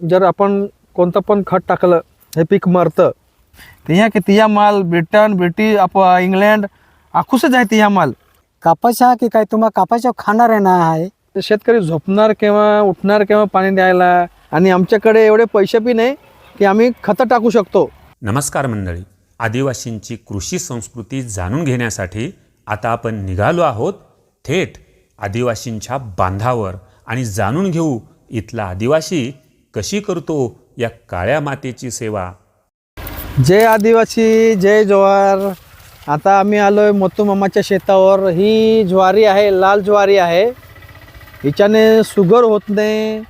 जर आपण कोणतं पण खत टाकलं हे पीक मरतं तिया की तिया माल ब्रिटन ब्रिटिश आप इंग्लंड आखूसच आहे तिया माल. कापाशा की काय तुम्हा कापाशा खाणार आहे ना आहे? तर शेतकरी झोपणार केव्हा उठणार केव्हा पाणी द्यायला? आणि आमच्याकडे एवढे पैसे बी नाही की आम्ही खतं टाकू शकतो. नमस्कार मंडळी. आदिवासींची कृषी संस्कृती जाणून घेण्यासाठी आता आपण निघालो आहोत थेट आदिवासींच्या बांधावर. आणि जाणून घेऊ इथला आदिवासी कशी करतो या काळ्या मातेची सेवा? जय आदिवासी जय जवार. आता आम्ही आलो आहे मोतूमामाच्या शेतावर. ही ज्वारी आहे लाल ज्वारी आहे. हिच्याने शुगर होत नाही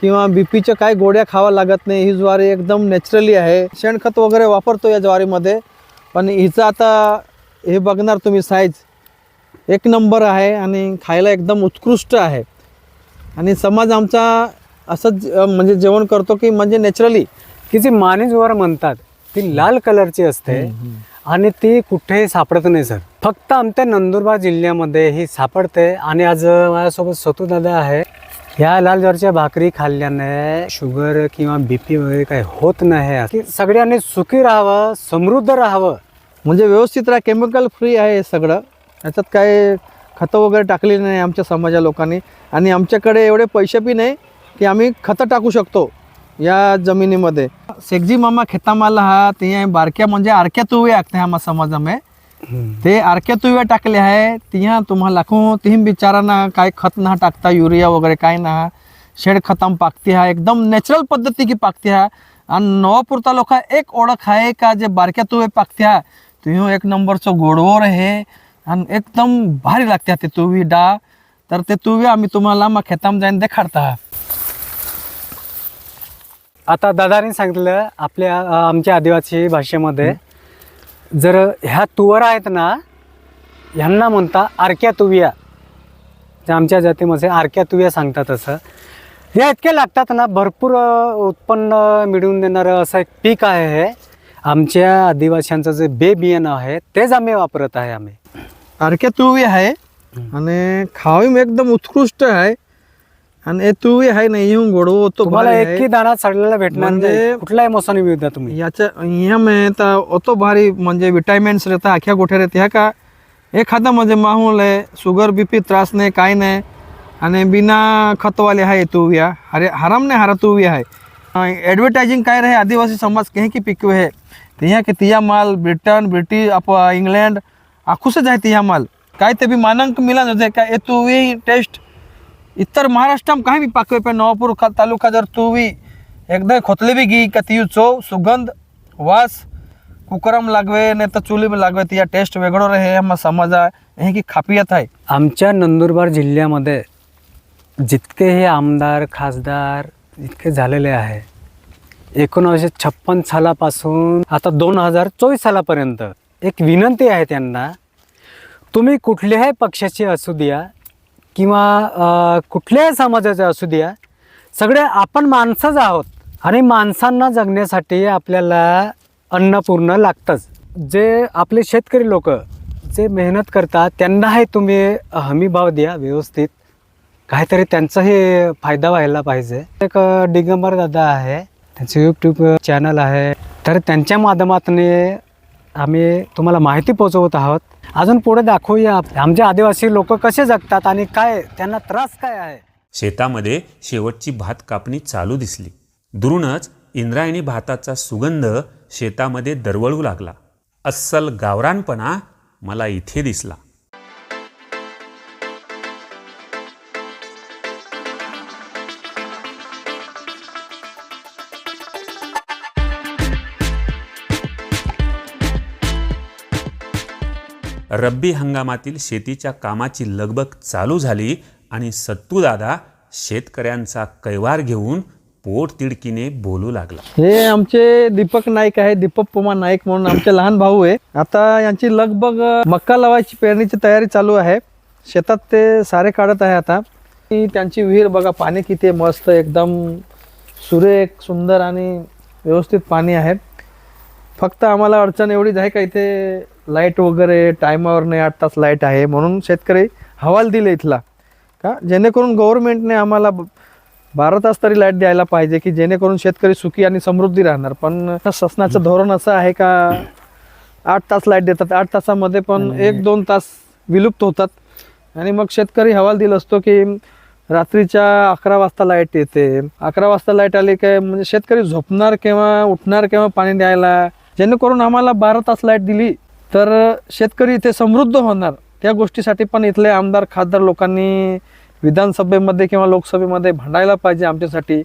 किंवा बी पीच्या काय गोड्या खावा लागत नाही. ही ज्वारी एकदम नॅचरली आहे. शेणखत वगैरे वापरतो या ज्वारीमध्ये. पण हिचं आता हे बघणार तुम्ही साईज एक नंबर आहे आणि खायला एकदम उत्कृष्ट आहे. आणि समाज आमचा असंच अं, म्हणजे जेवण करतो की म्हणजे नॅचरली की जी माने ज्वार म्हणतात ती लाल कलरची असते आणि ती कुठेही सापडत नाही सर. फक्त आमच्या नंदुरबार जिल्ह्यामध्ये ही सापडते आणि आज माझ्यासोबत सतू दादा आहे. ह्या लाल ज्वारच्या भाकरी खाल्ल्याने शुगर किंवा बीपी वगैरे काही होत नाही की सगळ्यांनी सुखी राहावं समृद्ध राहावं. म्हणजे व्यवस्थित राहा केमिकल फ्री आहे हे सगळं. याच्यात काय खतं वगैरे टाकलेली नाही आमच्या समाजा लोकांनी. आणि आमच्याकडे एवढे पैसे बी नाही की आम्ही खतं टाकू शकतो या जमिनीमध्ये. शेखजी मामा खेतामाला हा ते बारक्या म्हणजे आरक्या तुवे आखते ह्या समाजामे. ते आरक्या तुव्या टाकले आहे तिया तुम्हाला लाखो तिही बिचारांना काय खत ना टाकता युरिया वगैरे काय ना. शेड खताम पाकती हा एकदम नॅचरल पद्धती की पाकती हा. आणि नवापुरता लोक एक ओळख आहे का जे बारक्या तुवे पाकते हा? तुही एक नंबरचं गोडवोर आहे आणि एकदम भारी लागते ते तुवी डा. तर ते तुवे आम्ही तुम्हाला मग खेताम जाईन देखाडता आता दादाने सांगितलं आपल्या आमच्या आदिवासी भाषेमध्ये जर ह्या तुवर आहेत ना ह्यांना म्हणता आरक्या तुविया. जे आमच्या जातीमध्ये आरक्या तुविया सांगतात असं. हे इतके लागतात ना भरपूर उत्पन्न मिळवून देणारं असं एक पीक आहे हे. आमच्या आदिवासीयांचं जे बे बियाणं आहे तेच आम्ही वापरत आहे आम्ही. आरक्या तुवी आहे आणि खावी एकदम उत्कृष्ट आहे. आणि हे तुवी आहे ना येऊन गोडवो तो तुम्हाला भारी आहे. एकही दाणा चढलेला भेटणार म्हणजे- नाही. कुठल्याही मोसाने द्या तुम्ही. याच्या ह्या में तर ओतो भारी म्हणजे विटामिन्स रहता आख्या गोठ्या रहते. ह्या का? एखादा म्हणजे माहूल आहे शुगर बीपी त्रास नाही काय नाही. आणि बिना खतवाले आहे तुविया अरे हराम नाही हरा तुविया आहे. ॲडव्हर्टायझिंग काय रहे? आदिवासी समाज कहीं की पिकवे है? तिया के तिया माल ब्रिटन ब्रिटिश आप इंग्लैंड आखूसच आहे तिया माल. काय ते बी मानांक मिला होते का? ए तुवी टेस्ट इतर महाराष्ट्रात काही बी पाकवे पे नवापूर खा तालुका जर तुवी एकदा खोतले बी गी का ती चव सुगंध वास कुकरम लागवे नाही तर चुली लागवे ती टेस्ट वेगळं हे मग आहे हे की खापियत आहे. आमच्या नंदुरबार जिल्ह्यामध्ये जितके हे आमदार खासदार इतके झालेले आहे. एकोणावीसशे छप्पन सालापासून आता दोन हजार चोवीस सालापर्यंत एक विनंती आहे त्यांना तुम्ही कुठल्याही पक्षाची असू द्या किंवा कुठल्याही समाजाचे असू द्या सगळे आपण माणसंच आहोत आणि माणसांना जगण्यासाठी आपल्याला अन्नपूर्ण लागतंच. जे आपले शेतकरी लोक जे मेहनत करतात त्यांनाही तुम्ही हमीभाव द्या व्यवस्थित. काहीतरी त्यांचाही फायदा व्हायला पाहिजे. एक डिगंबर दादा आहे. त्यांचं यूट्यूब चॅनल आहे. तर त्यांच्या माध्यमातून आम्ही तुम्हाला माहिती पोचवत आहोत. अजून पुढे दाखवूया. आमचे आदिवासी लोक कसे जगतात आणि काय त्यांना त्रास काय आहे? शेतामध्ये शेवटची भात कापणी चालू दिसली. दुरूनच इंद्रायणी भाताचा सुगंध शेतामध्ये दरवळू लागला. अस्सल गावरानपणा मला इथे दिसला. रब्बी हंगामातील शेतीच्या कामाची लगबग चालू झाली आणि सत्तूदादा शेतकऱ्यांचा कैवार घेऊन पोट तिडकीने बोलू लागला. हे आमचे दीपक नाईक आहे दीपक पुमा नाईक म्हणून आमचे लहान भाऊ आहे. आता यांची लगबग मक्का लावायची पेरणीची तयारी चालू आहे. शेतात ते सारे काढत आहे आता. की त्यांची विहीर बघा पाणी किती मस्त एकदम सुरेख सुंदर आणि व्यवस्थित पाणी आहे. फक्त आम्हाला अडचण एवढीच आहे का इथे लाइट वगैरे टायमावर नाही आठ तास लाइट आहे म्हणून शेतकरी हवाल दिले इथला. का? जेणेकरून गव्हर्नमेंटने आम्हाला बारा तास तरी लाइट द्यायला पाहिजे की जेणेकरून शेतकरी सुखी आणि समृद्धी राहणार. पण शासनाचं धोरण असं आहे का आठ तास लाइट देतात. आठ तासामध्ये पण एक दोन तास विलुप्त होतात. आणि मग शेतकरी हवाल दिला असतो की रात्रीच्या अकरा वाजता लाइट येते. अकरा वाजता लाइट आली काय म्हणजे शेतकरी झोपणार केव्हा उठणार केव्हा पाणी द्यायला जेणेकरून आम्हाला बारा तास लाइट दिली तर शेतकरी इथे समृद्ध होणार. त्या गोष्टीसाठी पण इथले आमदार खासदार लोकांनी विधानसभेमध्ये किंवा लोकसभेमध्ये भांडायला पाहिजे आमच्यासाठी.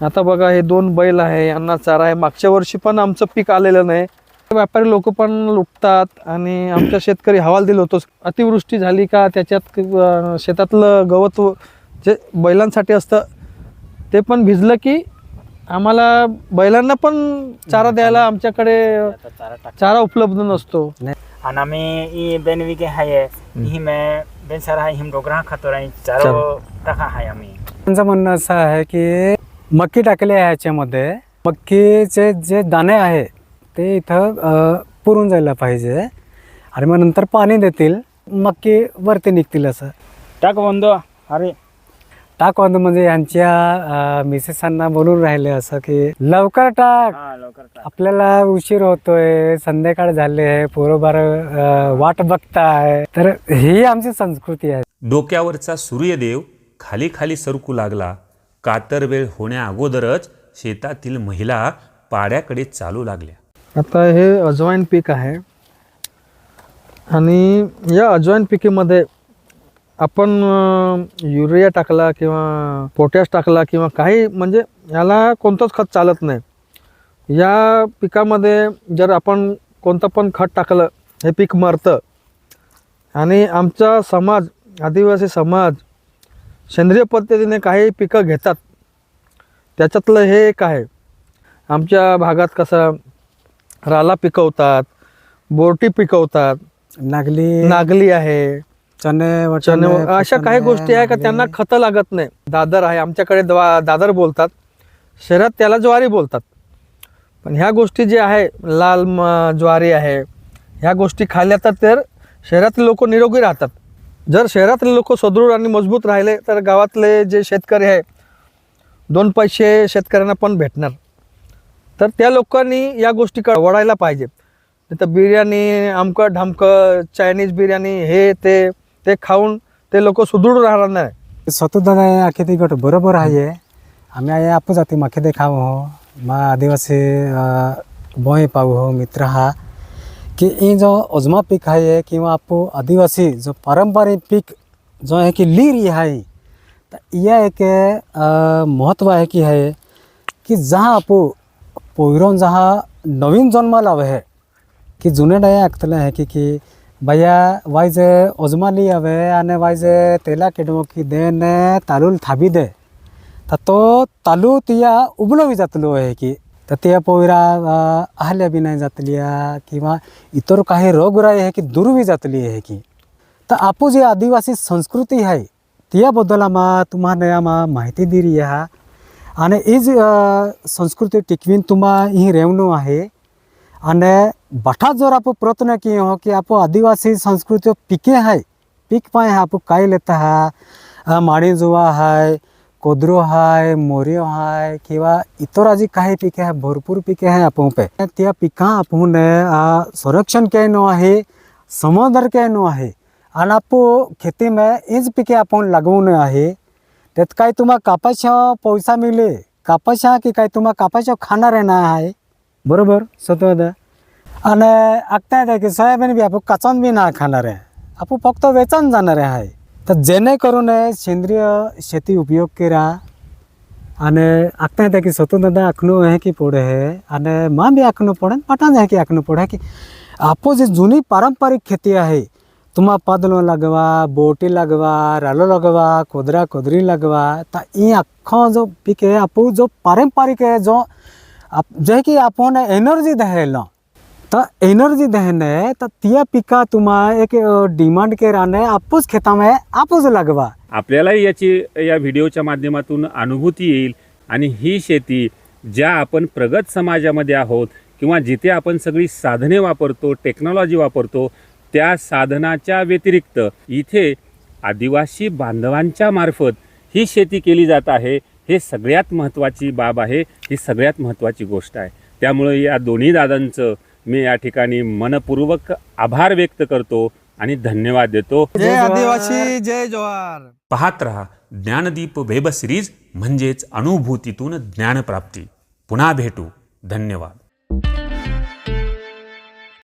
आता बघा हे दोन बैल आहे यांना चारा आहे. मागच्या वर्षी पण आमचं पीक आलेलं नाही. व्यापारी लोक पण लुटतात आणि आमच्या शेतकरी हवाल दिलं होतं. अतिवृष्टी झाली का त्याच्यात शेतातलं गवत जे बैलांसाठी असतं ते पण भिजलं की आम्हाला बैलांना पण चारा द्यायला आमच्याकडे चारा उपलब्ध नसतो. mi i ben wige haye hi me ben sara him dogra khatorai charo taka haya mi. त्यांचं म्हणणं असं आहे की मक्की टाकली आहे ह्याच्यामध्ये. मक्कीचे जे दाणे आहे ते इथं पुरून जायला पाहिजे. आणि मग नंतर पाणी देतील. मक्की वरती निघतील असं. Tak bondo hari टाक म्हणजे यांच्या मिसेसांना बोलून राहिले असं की लवकर टाक. ta. आपल्याला उशीर होतोय संध्याकाळ झाले आहे पोरोबार वाट बघताय. तर ही आमची संस्कृती आहे. डोक्यावरचा सूर्यदेव खाली खाली सरकू लागला. कातर वेळ होण्या अगोदरच शेतातील महिला पाड्याकडे चालू लागल्या. आता हे अजवाईन पीक आहे. आणि या अजवाईन पिकीमध्ये आपण अं, युरिया टाकला किंवा पोटॅश टाकला किंवा काही म्हणजे याला कोणतंच खत चालत नाही. या पिकामध्ये जर आपण कोणतं पण खत टाकलं हे पीक मरतं आणि आमचा समाज आदिवासी समाज सेंद्रिय पद्धतीने काही पिकं घेतात त्याच्यातलं हे एक आहे. आमच्या भागात कसं राला पिकवतात बोरटी पिकवतात नागली. नागली आहे चणे वटणे, अशा काही गोष्टी आहे का. त्यांना खतं लागत नाही? दादर आहे आमच्याकडे द्वा- दादर बोलतात. शहरात त्याला ज्वारी बोलतात. पण ह्या गोष्टी जे आहे लाल ज्वारी आहे ह्या गोष्टी खाल्ल्या तर तर शहरातले लोक निरोगी राहतात. जर शहरातले लोक सदृढ आणि मजबूत राहिले तर गावातले जे शेतकरी आहे दोन पैसे शेतकऱ्यांना पण भेटणार. तर त्या लोकांनी या गोष्टीकडे वळायला पाहिजे. नाही तर बिर्याणी आमकं ढामकं चायनीज बिर्याणी हे ते ते खाऊन ते लोक सुदृढ राहणार नाही. स्वतः दादा आखे ते गट बरोबर आहे. आम्ही आहे आपण जाती माखे ते खाऊ हो. मा आदिवासी बोय पाहू हो मित्र हा. की ही जो अजमा पीक आहे किंवा आपू आदिवासी जो पारंपरिक पीक जो आहे की लीर आहे तर या एक महत्त्व महत्त्व आहे की आहे की जहाँ आपू पोयरोन जहाँ नवीन जन्माला लावे है की जुने डाया आखतले आहे की की भैया वाइज ओजमाली हवे आने वाइज तेला केडमो की दे ने तालूल थाबी दे। तर तो तालु तिया उबलोवी जातलो आहे की। तर त्या पोयरा आहल्या बी नाही जातलिया किंवा इतर काही रोगराई आहे की दूरवी जातली आहे की। तर आपू जी आदिवासी संस्कृती आहे त्याबद्दल आम्हा तुम्हाला आम्हा माहिती दिली आहे आणि हीच अ, संस्कृती टिकवीन तुम्हा ही रेवणू आहे અને બઠા જોર આપો પ્રયત્ન किए हो कि आपो आदिवासी संस्कृति पिके है पिक पाए हैं आपको काई लेता है माड़ी जुवा है कोदरो है मोरियो है किंवा इतर आजी काही पिके आहे भरपूर पिके आहे आपण पे त्या पिका आपण अ, संरक्षण केनो आहे समोदर केनो आहे आणि आपो खेतीमध्ये हीच पिके आपण लागवून आहे त्यात काय तुम्हा कापाशा पैसा मिळे कापाशा की काय तुम्हा कापाशा खाणार आहे ना आहे बरोबर स्वतः आणि आखता येतं की सोयाबीन बी आपण कचन बी नाही खाणार आहे आपण फक्त वेचन जाणार आहे तर जेणेकरून सेंद्रिय शेती उपयोग करा અને આખતા હતા કે સતો દાદા આખનું હે કે પડે હે અને માં બી આખનું પડે ને પટાન હે કે આખનું પડે કે આપો જે જૂની પારંપરિક ખેતી आहे तुम्हा पादलो लागवा बोटी लागवा रालो लागवा कोदरा कोदरी लागवा तर ई अख्खो जो पीक आहे आपू जो पारंपरिक आहे जो आप जे की आपण एनर्जी दहेलो तर एनर्जी दहने तर त्या पिका तुम्हा एक डिमांड के राहणे आपूच खेतामध्ये आपूच लागवा। आपल्यालाही याची या व्हिडिओच्या माध्यमातून अनुभूती येईल. आणि ही शेती ज्या आपण प्रगत समाजामध्ये आहोत किंवा जिथे आपण सगळी साधने वापरतो टेक्नॉलॉजी वापरतो त्या साधनाच्या व्यतिरिक्त इथे आदिवासी बांधवांच्या मार्फत ही शेती केली जात आहे. हे सगळ्यात महत्त्वाची बाब आहे ही सगळ्यात महत्त्वाची गोष्ट आहे. त्यामुळे या दोन्ही दादांचं मी या ठिकाणी मनपूर्वक आभार व्यक्त करतो आणि धन्यवाद देतो. जय आदिवासी जय जवाहर. पाहत रहा ज्ञानदीप वेब सिरीज म्हणजेच अनुभूतीतून ज्ञानप्राप्ती. पुन्हा भेटू. धन्यवाद.